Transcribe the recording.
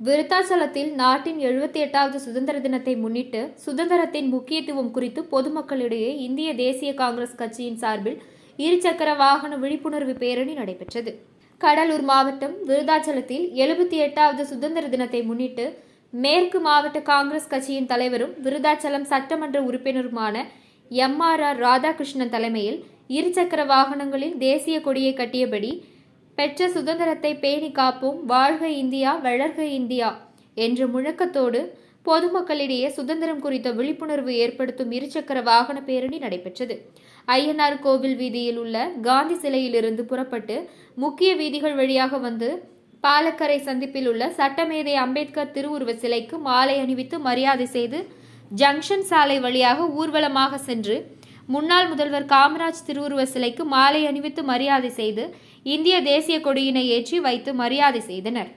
விருத்தாச்சலத்தில் நாட்டின் எழுபத்தி எட்டாவது சுதந்திர தினத்தை முன்னிட்டு சுதந்திரத்தின் முக்கியத்துவம் குறித்து பொதுமக்களிடையே இந்திய தேசிய காங்கிரஸ் கட்சியின் சார்பில் இருசக்கர வாகன விழிப்புணர்வு பேரணி நடைபெற்றது. கடலூர் மாவட்டம் விருதாச்சலத்தில் எழுபத்தி எட்டாவது சுதந்திர தினத்தை முன்னிட்டு மேற்கு மாவட்ட காங்கிரஸ் கட்சியின் தலைவரும் விருதாச்சலம் சட்டமன்ற உறுப்பினருமான எம் ஆர் ஆர் ராதாகிருஷ்ணன் தலைமையில் இருசக்கர வாகனங்களில் தேசிய கொடியை கட்டியபடி பெற்ற சுதந்திரத்தை பேணி காப்போம். வாழ்க இந்தியா வளர்க இந்தியா என்ற முழக்கத்தோடு பொதுமக்களிடையே சுதந்திரம் குறித்த விழிப்புணர்வு ஏற்படுத்தும் இருசக்கர வாகன பேரணி நடைபெற்றது. ஐயனார் கோவில் வீதியில் உள்ள காந்தி சிலையிலிருந்து புறப்பட்டு முக்கிய வீதிகள் வழியாக வந்து பாலக்கரை சந்திப்பில் உள்ள சட்டமேதை அம்பேத்கர் திருவுருவ சிலைக்கு மாலை அணிவித்து மரியாதை செய்து ஜங்ஷன் சாலை வழியாக ஊர்வலமாக சென்று முன்னாள் முதல்வர் காமராஜ் திருவுருவ சிலைக்கு மாலை அணிவித்து மரியாதை செய்து இந்திய தேசிய கொடியினை ஏற்றி வைத்து மரியாதை செய்தனர்.